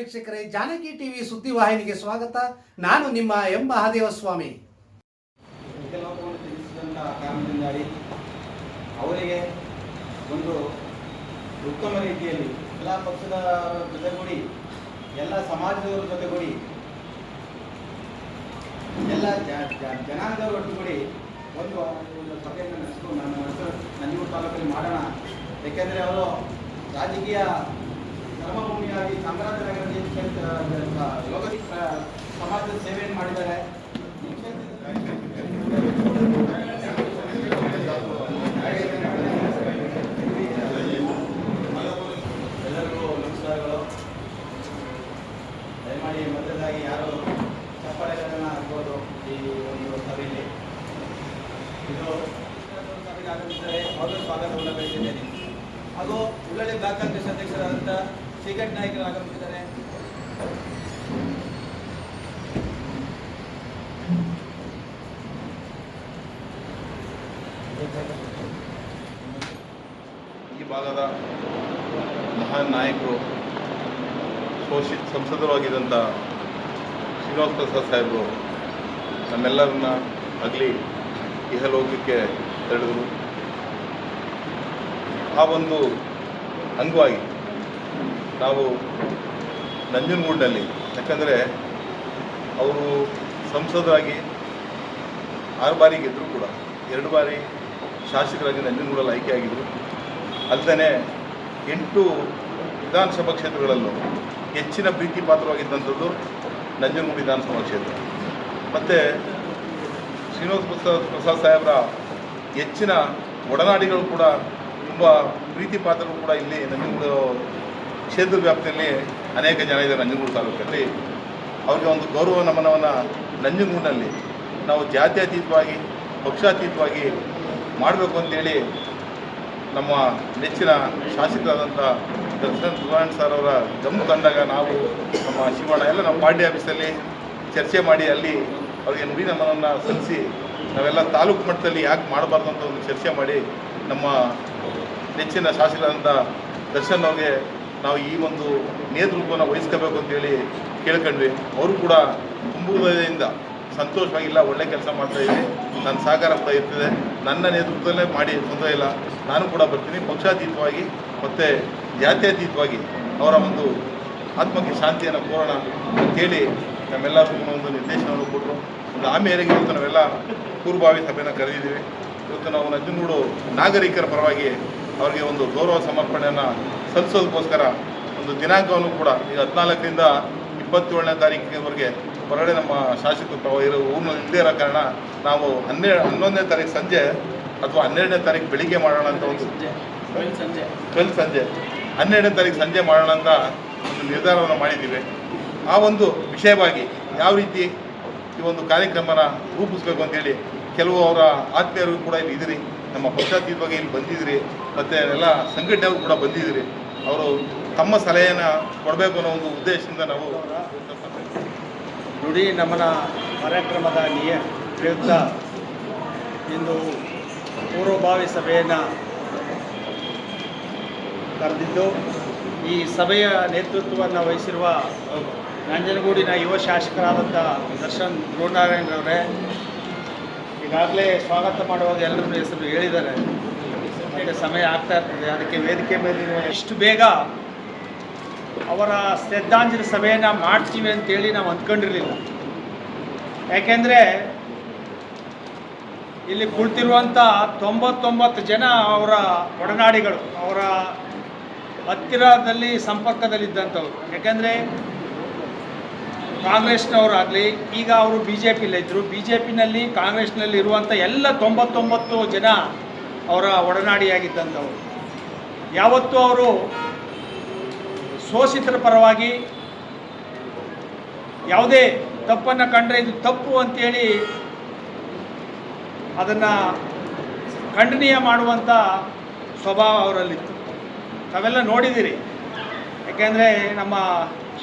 ವೀಕ್ಷಕರೇ, ಜಾನಕಿ ಟಿವಿ ಸುದ್ದಿವಾಹಿನಿಗೆ ಸ್ವಾಗತ. ನಾನು ನಿಮ್ಮ ಎಂ ಮಹಾದೇವ ಸ್ವಾಮಿ ಅವರಿಗೆ ಒಂದು ಉತ್ತಮ ರೀತಿಯಲ್ಲಿ ಎಲ್ಲ ಪಕ್ಷದ ಜೊತೆಗೂಡಿ, ಎಲ್ಲ ಸಮಾಜದವರ ಜೊತೆಗೂಡಿ, ಎಲ್ಲ ಜನಾಂಗದವರ ಒಟ್ಟುಗೂಡಿ ಒಂದು ಸಭೆಯನ್ನು ನಡೆಸಿಕೊಂಡು ನನ್ನ ನಂಜೂರು ತಾಲೂಕಲ್ಲಿ ಮಾಡೋಣ. ಏಕೆಂದರೆ ಅವರು ರಾಜಕೀಯ ಕರ್ಮಭೂಮಿಯಾಗಿ ಚಾಮರಾಜನಗರ ಯೋಗ ಸಮಾಜದ ಸೇವೆಯನ್ನು ಮಾಡಿದ್ದಾರೆ. ಎಲ್ಲರಿಗೂ ನಮಸ್ಕಾರಗಳು. ದಯಮಾಡಿ ಮೊದಲಾಗಿ ಯಾರು ಈ ಒಂದು ಸ್ವಾಗತವನ್ನು ಬಯಸಿದ್ದೇನೆ ಹಾಗೂ ಉಳ್ಳಳ್ಳಿ ಬ್ಲಾಕ್ ಕಾಂಗ್ರೆಸ್ ಅಧ್ಯಕ್ಷರಾದಂಥ ಶ್ರೀಕಂಠ ನಾಯಕರು ಆಗಮಿಸಿದ್ದಾರೆ ಈ ಭಾಗದ ಮಹಾನ್ ನಾಯಕರು ಶೋಷಿತ ಸಂಸದರಾಗಿದ್ದಂಥ ಶ್ರೀನಿವಾಸ ಪ್ರಸಾದ್ ಸಾಹೇಬರು ನಮ್ಮೆಲ್ಲರನ್ನ ಆಗಲಿ ಇಹಲೋಕಕ್ಕೆ ತೆರಳಿದರು ಆ ಒಂದು ಅಂಗವಾಗಿ ನಾವು ನಂಜನಗೂಡಿನಲ್ಲಿ. ಯಾಕಂದರೆ ಅವರು ಸಂಸದರಾಗಿ ಆರು ಬಾರಿ ಗೆದ್ದರು ಕೂಡ. ಎರಡು ಬಾರಿ ಶಾಸಕರಾಗಿ ನಂಜನಗೂಡಲ್ಲಿ ಆಯ್ಕೆಯಾಗಿದ್ದರು ಅಲ್ಲದೆ ಎಂಟು ವಿಧಾನಸಭಾ ಕ್ಷೇತ್ರಗಳಲ್ಲೂ ಹೆಚ್ಚಿನ ಪ್ರೀತಿ ಪಾತ್ರವಾಗಿದ್ದಂಥದ್ದು ನಂಜನಗೂಡು ವಿಧಾನಸಭಾ ಕ್ಷೇತ್ರ. ಮತ್ತು ಶ್ರೀನಿವಾಸ ಪ್ರಸಾದ್ ಪ್ರಸಾದ್ ಸಾಹೇಬರ ಹೆಚ್ಚಿನ ಒಡನಾಡಿಗಳು ಕೂಡ, ತುಂಬ ಪ್ರೀತಿ ಪಾತ್ರಗಳು ಕೂಡ ಇಲ್ಲಿ ನಂಜನಗೂಡು ಕ್ಷೇತ್ರದ ವ್ಯಾಪ್ತಿಯಲ್ಲಿ ಅನೇಕ ಜನ ಇದ್ದಾರೆ ನಂಜನಗೂಡು ತಾಲೂಕಲ್ಲಿ. ಅವರಿಗೆ ಒಂದು ಗೌರವ ನಮನವನ್ನು ನಂಜನಗೂಡಿನಲ್ಲಿ ನಾವು ಜಾತ್ಯತೀತವಾಗಿ, ಪಕ್ಷಾತೀತವಾಗಿ ಮಾಡಬೇಕು ಅಂತೇಳಿ ನಮ್ಮ ನೆಚ್ಚಿನ ಶಾಸಕರಾದಂಥ ದರ್ಶನ್ ಸುವರ್ಣ ಸರ್ ಅವರ ಗಮನ ತಂದಾಗ ನಾವು ನಮ್ಮ ಶಿವಣ್ಣ ಎಲ್ಲ ನಮ್ಮ ಪಾರ್ಟಿ ಆಫೀಸಲ್ಲಿ ಚರ್ಚೆ ಮಾಡಿ ಅಲ್ಲಿ ಅವರಿಗೆ ನುಡಿ ನಮನವನ್ನು ಸಲ್ಲಿಸಿ ನಾವೆಲ್ಲ ತಾಲೂಕು ಮಟ್ಟದಲ್ಲಿ ಯಾಕೆ ಮಾಡಬಾರ್ದು ಅಂತ ಒಂದು ಚರ್ಚೆ ಮಾಡಿ ನಮ್ಮ ನೆಚ್ಚಿನ ಶಾಸಕರಾದಂಥ ದರ್ಶನ್ ಅವ್ರಿಗೆ ನಾವು ಈ ಒಂದು ನೇತೃತ್ವವನ್ನು ವಹಿಸ್ಕೋಬೇಕು ಅಂತೇಳಿ ಕೇಳ್ಕೊಂಡ್ವಿ. ಅವರು ಕೂಡ ತುಂಬುವುದರಿಂದ ಸಂತೋಷವಾಗಿಲ್ಲ, ಒಳ್ಳೆ ಕೆಲಸ ಮಾಡ್ತಾ ಇದ್ದೀನಿ ನನ್ನ ಸಹಕಾರ ಕೂಡ ಇರ್ತದೆ. ನನ್ನ ನೇತೃತ್ವದಲ್ಲೇ ಮಾಡಿ, ತೊಂದರೆ ಇಲ್ಲ. ನಾನು ಕೂಡ ಬರ್ತೀನಿ. ಪಕ್ಷಾತೀತವಾಗಿ ಮತ್ತು ಜಾತ್ಯತೀತವಾಗಿ ಅವರ ಒಂದು ಆತ್ಮಕ್ಕೆ ಶಾಂತಿಯನ್ನು ಕೋರೋಣ ಅಂತೇಳಿ ನಮ್ಮೆಲ್ಲರಿಗೂ ಒಂದು ನಿರ್ದೇಶನವನ್ನು ಕೊಟ್ಟರು. ಒಂದು ಆ ಮೇರೆಗೆ ಇವತ್ತು ನಾವೆಲ್ಲ ಪೂರ್ವಭಾವಿ ಸಭೆಯನ್ನು ಕರೆದಿದ್ದೀವಿ. ಇವತ್ತು ನಾವು ನಂಜನಗೂಡು ನಾಗರಿಕರ ಪರವಾಗಿ ಅವರಿಗೆ ಒಂದು ಗೌರವ ಸಮರ್ಪಣೆಯನ್ನು ಸಲ್ಲಿಸೋದಕ್ಕೋಸ್ಕರ ಒಂದು ದಿನಾಂಕವನ್ನು ಕೂಡ ಈಗ ಹದಿನಾಲ್ಕರಿಂದ ಇಪ್ಪತ್ತೇಳನೇ ತಾರೀಕಿನವರೆಗೆ ಹೊರಗಡೆ ನಮ್ಮ ಶಾಸಕರು ಇರೋ ಊರಿನ ಇಲ್ಲದೇ ಇರೋ ಕಾರಣ ನಾವು ಹನ್ನೆರಡು ಹನ್ನೊಂದನೇ ತಾರೀಕು ಸಂಜೆ ಅಥವಾ ಹನ್ನೆರಡನೇ ತಾರೀಕು ಬೆಳಿಗ್ಗೆ ಮಾಡೋಣ ಅಂತ ಒಂದು ಸಂಜೆ. ಟ್ವೆಲ್ ಸಂಜೆ. ಹನ್ನೆರಡನೇ ತಾರೀಕು ಸಂಜೆ ಮಾಡೋಣ ಅಂತ ಒಂದು ನಿರ್ಧಾರವನ್ನು ಮಾಡಿದ್ದೀವಿ. ಆ ಒಂದು ವಿಷಯವಾಗಿ ಯಾವ ರೀತಿ ಈ ಒಂದು ಕಾರ್ಯಕ್ರಮನ ರೂಪಿಸ್ಬೇಕು ಅಂತೇಳಿ ಕೆಲವು ಅವರ ಆತ್ಮೀಯರು ಕೂಡ ಇಲ್ಲಿ ಇದ್ದೀರಿ. ನಮ್ಮ ಪಕ್ಷಾತೀತವಾಗಿ ಇಲ್ಲಿ ಬಂದಿದ್ರಿ, ಮತ್ತು ಎಲ್ಲ ಸಂಘಟನೆಯವರು ಕೂಡ ಬಂದಿದ್ರಿ, ಅವರು ತಮ್ಮ ಸಲಹೆಯನ್ನು ಕೊಡಬೇಕು ಅನ್ನೋ ಒಂದು ಉದ್ದೇಶದಿಂದ ನಾವು ನುಡಿ ನಮನ ಕಾರ್ಯಕ್ರಮದ ನಿಯ ಪ್ರಯುಕ್ತ ಇಂದು ಪೂರ್ವಭಾವಿ ಸಭೆಯನ್ನು ಕರೆದಿದ್ದು, ಈ ಸಭೆಯ ನೇತೃತ್ವವನ್ನು ವಹಿಸಿರುವ ನಂಜನಗೂಡಿನ ಯುವ ಶಾಸಕರಾದಂಥ ದರ್ಶನ್ ಧ್ರುವನಾರಾಯಣರವರೇ ಈಗಾಗಲೇ ಸ್ವಾಗತ ಮಾಡುವಾಗ ಎಲ್ಲರೂ ಹೆಸರು ಹೇಳಿದ್ದಾರೆ. ಮತ್ತು ಸಮಯ ಆಗ್ತಾ ಇರ್ತದೆ. ಅದಕ್ಕೆ ವೇದಿಕೆ ಮೇಲೆ ಇಷ್ಟು ಬೇಗ ಅವರ ಶ್ರದ್ಧಾಂಜಲಿ ಸಭೆಯನ್ನು ಮಾಡ್ತೀವಿ ಅಂತೇಳಿ ನಾವು ಅಂದ್ಕೊಂಡಿರಲಿಲ್ಲ. ಯಾಕೆಂದರೆ ಇಲ್ಲಿ ಕುಳಿತಿರುವಂಥ ತೊಂಬತ್ತೊಂಬತ್ತು ಜನ ಅವರ ಒಡನಾಡಿಗಳು, ಅವರ ಹತ್ತಿರದಲ್ಲಿ ಸಂಪರ್ಕದಲ್ಲಿದ್ದಂಥವ್ರು. ಯಾಕೆಂದರೆ ಕಾಂಗ್ರೆಸ್ನವರಾಗಲಿ, ಈಗ ಅವರು ಬಿ ಜೆ ಪಿಲಿದ್ದರು ಬಿ ಜೆ ಪಿನಲ್ಲಿ ಕಾಂಗ್ರೆಸ್ನಲ್ಲಿ ಇರುವಂಥ ಎಲ್ಲ ತೊಂಬತ್ತೊಂಬತ್ತು ಜನ ಅವರ ಒಡನಾಡಿಯಾಗಿದ್ದಂಥವ್ರು. ಯಾವತ್ತೂ ಅವರು ಶೋಷಿತರ ಪರವಾಗಿ ಯಾವುದೇ ತಪ್ಪನ್ನು ಕಂಡ್ರೆ ಇದು ತಪ್ಪು ಅಂತೇಳಿ ಅದನ್ನು ಖಂಡನೀಯ ಮಾಡುವಂಥ ಸ್ವಭಾವ ಅವರಲ್ಲಿತ್ತು. ತಾವೆಲ್ಲ ನೋಡಿದ್ದೀರಿ. ಯಾಕೆಂದರೆ ನಮ್ಮ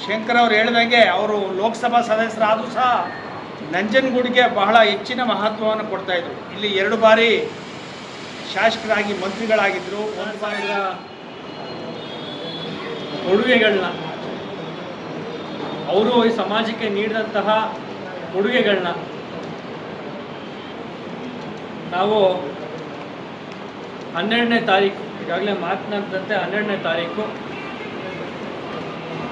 ಶಂಕರ್ ಅವರು ಹೇಳಿದಂಗೆ ಅವರು ಲೋಕಸಭಾ ಸದಸ್ಯರಾದರೂ ಸಹ ನಂಜನಗೂಡಿಗೆ ಬಹಳ ಹೆಚ್ಚಿನ ಮಹತ್ವವನ್ನು ಕೊಡ್ತಾಯಿದ್ರು ಇಲ್ಲಿ ಎರಡು ಬಾರಿ ಶಾಸಕರಾಗಿ ಮಂತ್ರಿಗಳಾಗಿದ್ದರು ಒಂದು ಬಾರಿ ಕೊಡುಗೆಗಳನ್ನ ಅವರು ಈ ಸಮಾಜಕ್ಕೆ ನೀಡಿದಂತಹ ಕೊಡುಗೆಗಳನ್ನ ನಾವು ಹನ್ನೆರಡನೇ ತಾರೀಕು, ಈಗಾಗಲೇ ಮಾತನಾಡಿದಂತೆ ಹನ್ನೆರಡನೇ ತಾರೀಕು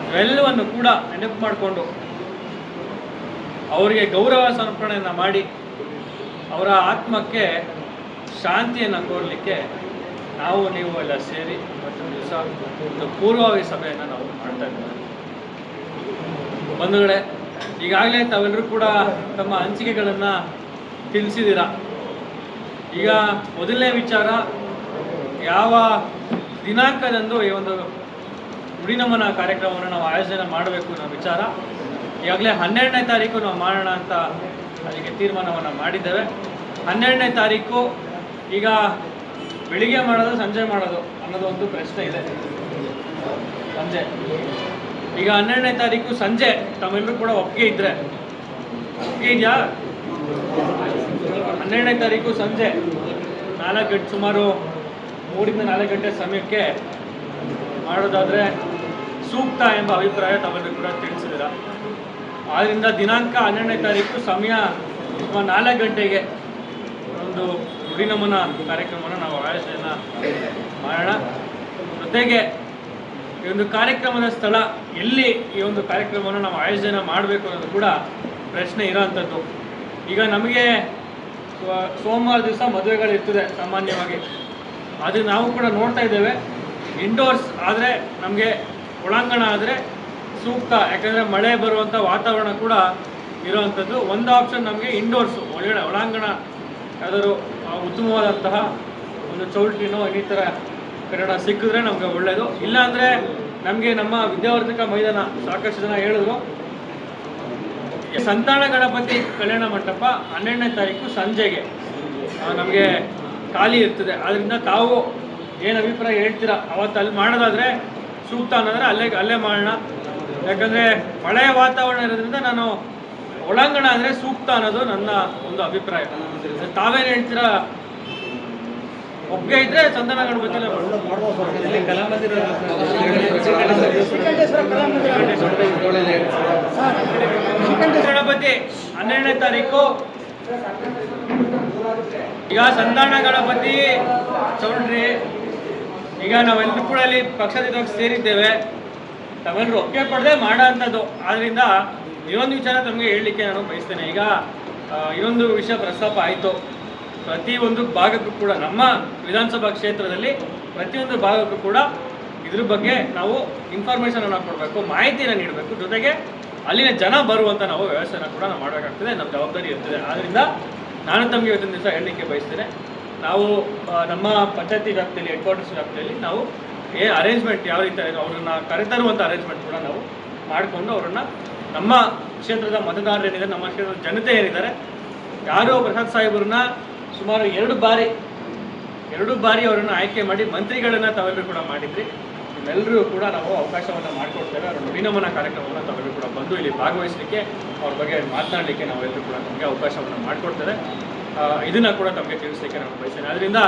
ಇವೆಲ್ಲವನ್ನು ಕೂಡ ನೆನಪು ಮಾಡಿಕೊಂಡು ಅವರಿಗೆ ಗೌರವ ಸಮರ್ಪಣೆಯನ್ನು ಮಾಡಿ ಅವರ ಆತ್ಮಕ್ಕೆ ಶಾಂತಿಯನ್ನು ಕೋರಲಿಕ್ಕೆ ನಾವು, ನೀವು ಎಲ್ಲ ಸೇರಿ ಮತ್ತೊಂದು ದಿವಸ ಒಂದು ಪೂರ್ವಾವಿ ಸಭೆಯನ್ನು ನಾವು ಮಾಡ್ತಾ ಇದ್ದೀವಿ. ಬಂಧುಗಳೇ, ಈಗಾಗಲೇ ತಾವೆಲ್ಲರೂ ಕೂಡ ತಮ್ಮ ಹಂಚಿಕೆಗಳನ್ನು ತಿಳಿಸಿದ್ದೀರ? ಈಗ ಮೊದಲನೇ ವಿಚಾರ, ಯಾವ ದಿನಾಂಕದಂದು ಈ ಒಂದು ನುಡಿನಮನ ಕಾರ್ಯಕ್ರಮವನ್ನು ನಾವು ಆಯೋಜನೆ ಮಾಡಬೇಕು ಅನ್ನೋ ವಿಚಾರ. ಈಗಾಗಲೇ ಹನ್ನೆರಡನೇ ತಾರೀಕು ನಾವು ಮಾಡೋಣ ಅಂತ ಅದಕ್ಕೆ ತೀರ್ಮಾನವನ್ನು ಮಾಡಿದ್ದೇವೆ. ಹನ್ನೆರಡನೇ ತಾರೀಕು ಈಗ ಬೆಳಿಗ್ಗೆ ಮಾಡೋದು, ಸಂಜೆ ಮಾಡೋದು ಅನ್ನೋದು ಒಂದು ಪ್ರಶ್ನೆ ಇದೆ. ಸಂಜೆ. ಈಗ ಹನ್ನೆರಡನೇ ತಾರೀಕು ಸಂಜೆ, ತಮ್ಮೆಲ್ಲರೂ ಕೂಡ ಒಪ್ಪಿಗೆ ಇದ್ರೆ. ಒಪ್ಪಿಗೆ ಇದೆಯಾ? ಹನ್ನೆರಡನೇ ತಾರೀಕು ಸಂಜೆ. ನಾಲ್ಕು ಗಂಟೆ ಸುಮಾರು ಮೂರಿಂದ ನಾಲ್ಕು ಗಂಟೆ ಸಮಯಕ್ಕೆ ಮಾಡೋದಾದರೆ ಸೂಕ್ತ ಎಂಬ ಅಭಿಪ್ರಾಯ ತಮಗೆ ಕೂಡ ತಿಳಿಸಿದ್ದೀರ? ಆದ್ದರಿಂದ ದಿನಾಂಕ ಹನ್ನೆರಡನೇ ತಾರೀಕು ಸಮಯ ಸುಮಾರು ನಾಲ್ಕು ಗಂಟೆಗೆ ಒಂದು ನುಡಿನಮನ ಕಾರ್ಯಕ್ರಮವನ್ನು ನಾವು ಆಯೋಜನೆಯನ್ನು ಮಾಡೋಣ. ಜೊತೆಗೆ ಈ ಒಂದು ಕಾರ್ಯಕ್ರಮದ ಸ್ಥಳ ಎಲ್ಲಿ ಈ ಒಂದು ಕಾರ್ಯಕ್ರಮವನ್ನು ನಾವು ಆಯೋಜನೆ ಮಾಡಬೇಕು ಅನ್ನೋದು ಕೂಡ ಪ್ರಶ್ನೆ ಇರೋವಂಥದ್ದು ಈಗ ನಮಗೆ ಸೋಮವಾರ ದಿವಸ ಮದುವೆಗಳಿರ್ತದೆ ಸಾಮಾನ್ಯವಾಗಿ. ಅದು ನಾವು ಕೂಡ ನೋಡ್ತಾ ಇದ್ದೇವೆ. ಇಂಡೋರ್ಸ್ ಆದರೆ ನಮಗೆ ಒಳಾಂಗಣ ಆದರೆ ಸೂಕ್ತ, ಯಾಕಂದರೆ ಮಳೆ ಬರುವಂಥ ವಾತಾವರಣ ಕೂಡ ಇರುವಂಥದ್ದು ಒಂದು ಆಪ್ಷನ್ ನಮಗೆ ಇಂಡೋರ್ಸು ಒಳಗಡೆ ಒಳಾಂಗಣ ಯಾವ್ದಾದ್ರು ಉತ್ತಮವಾದಂತಹ ಒಂದು ಚೌಲ್ಟಿನೋ ಇನ್ನಿತರ ಕನ್ನಡ ಸಿಕ್ಕಿದ್ರೆ ನಮಗೆ ಒಳ್ಳೆಯದು ಇಲ್ಲಾಂದರೆ ನಮಗೆ ನಮ್ಮ ವಿದ್ಯಾವರ್ಧಕ ಮೈದಾನ ಸಾಕಷ್ಟು ಜನ ಹೇಳಿದ್ರು. ಸಂತಾನ ಗಣಪತಿ ಕಲ್ಯಾಣ ಮಂಟಪ ಹನ್ನೆರಡನೇ ತಾರೀಕು ಸಂಜೆಗೆ ನಮಗೆ ಖಾಲಿ ಇರ್ತದೆ. ಆದ್ದರಿಂದ ತಾವು ಏನು ಅಭಿಪ್ರಾಯ ಹೇಳ್ತೀರಾ? ಅವತ್ತು ಅಲ್ಲಿ ಮಾಡೋದಾದರೆ ಸೂಕ್ತ ಅನ್ನೋದ್ರೆ ಅಲ್ಲೇ ಅಲ್ಲೇ ಮಾಡೋಣ. ಯಾಕಂದರೆ ಮಳೆಯ ವಾತಾವರಣ ಇರೋದ್ರಿಂದ ನಾನು ಒಳಾಂಗಣ ಅಂದರೆ ಸೂಕ್ತ ಅನ್ನೋದು ನನ್ನ ಒಂದು ಅಭಿಪ್ರಾಯ. ತಾವೇನು ಹೇಳ್ತೀರಾ? ಒಪ್ಪಿಗೆ ಇದ್ರೆ ಚಂದನ ಗಣಪತಿ ಗಣಪತಿ ಹನ್ನೆರಡನೇ ತಾರೀಕು. ಈಗ ಸಂತಾನ ಗಣಪತಿ ಚೌಲ್ಟ್ರಿ ಈಗ ನಾವು ಕೂಡ ಅಲ್ಲಿ ಪಕ್ಷಾತೀತವಾಗಿ ಸೇರಿದ್ದೇವೆ. ತಾವೆಲ್ಲರೂ ಒಪ್ಪಿಗೆ ಮಾಡೋ ಅಂಥದ್ದು ಆದ್ದರಿಂದ ಇನ್ನೊಂದು ವಿಚಾರ ತಮಗೆ ಹೇಳಲಿಕ್ಕೆ ನಾನು ಬಯಸ್ತೇನೆ. ಈಗ ಇನ್ನೊಂದು ವಿಷಯ ಪ್ರಸ್ತಾಪ ಆಯಿತು. ಪ್ರತಿಯೊಂದು ಭಾಗಕ್ಕೂ ಕೂಡ ನಮ್ಮ ವಿಧಾನಸಭಾ ಕ್ಷೇತ್ರದಲ್ಲಿ ಪ್ರತಿಯೊಂದು ಭಾಗಕ್ಕೂ ಕೂಡ ಇದ್ರ ಬಗ್ಗೆ ನಾವು ಇನ್ಫಾರ್ಮೇಷನನ್ನು ಕೊಡಬೇಕು, ಮಾಹಿತಿಯನ್ನು ನೀಡಬೇಕು. ಜೊತೆಗೆ ಅಲ್ಲಿನ ಜನ ಬರುವಂಥ ನಾವು ವ್ಯವಸ್ಥೆಯನ್ನು ಕೂಡ ನಾವು ಮಾಡಬೇಕಾಗ್ತದೆ. ನಮ್ಮ ಜವಾಬ್ದಾರಿ ಇರ್ತದೆ. ಆದ್ದರಿಂದ ನಾನು ತಮಗೆ ಇವತ್ತಿನ ದಿವಸ ಹೇಳಲಿಕ್ಕೆ ಬಯಸ್ತೇನೆ. ನಾವು ನಮ್ಮ ಪಂಚಾಯತಿ ವ್ಯಾಪ್ತಿಯಲ್ಲಿ ಹೆಡ್ ಕ್ವಾರ್ಟರ್ಸ್ ವ್ಯಾಪ್ತಿಯಲ್ಲಿ ನಾವು ಏ ಅರೇಂಜ್ಮೆಂಟ್ ಯಾವ ರೀತಿ ಅವ್ರನ್ನ ಕರೆತರುವಂಥ ಅರೇಂಜ್ಮೆಂಟ್ ಕೂಡ ನಾವು ಮಾಡಿಕೊಂಡು ಅವರನ್ನು ನಮ್ಮ ಕ್ಷೇತ್ರದ ಮತದಾರರು ಏನಿದೆ ನಮ್ಮ ಕ್ಷೇತ್ರದ ಜನತೆ ಏನಿದ್ದಾರೆ, ಯಾರೋ ಪ್ರಸಾದ್ ಸಾಹೇಬ್ರನ್ನ ಸುಮಾರು ಎರಡು ಬಾರಿ ಎರಡು ಬಾರಿ ಅವರನ್ನು ಆಯ್ಕೆ ಮಾಡಿ ಮಂತ್ರಿಗಳನ್ನು ತಾವೆಲ್ಲರೂ ಕೂಡ ಮಾಡಿದ್ರಿ. ಎಲ್ಲರೂ ಕೂಡ ನಾವು ಅವಕಾಶವನ್ನು ಮಾಡಿಕೊಡ್ತೇವೆ ಅವರ ವಿನಮನ ಕಾರ್ಯಕ್ರಮವನ್ನು ತಾವೆಲ್ಲರೂ ಕೂಡ ಬಂದು ಇಲ್ಲಿ ಭಾಗವಹಿಸಲಿಕ್ಕೆ, ಅವ್ರ ಬಗ್ಗೆ ಮಾತನಾಡಲಿಕ್ಕೆ ನಾವೆಲ್ಲರೂ ಕೂಡ ನಮಗೆ ಅವಕಾಶವನ್ನು ಮಾಡಿಕೊಡ್ತೇವೆ. ಇದನ್ನ ಕೂಡ ತಮಗೆ ತಿಳಿಸ್ಲಿಕ್ಕೆ ನಾನು ಬಯಸ್ತೇನೆ. ಅದರಿಂದ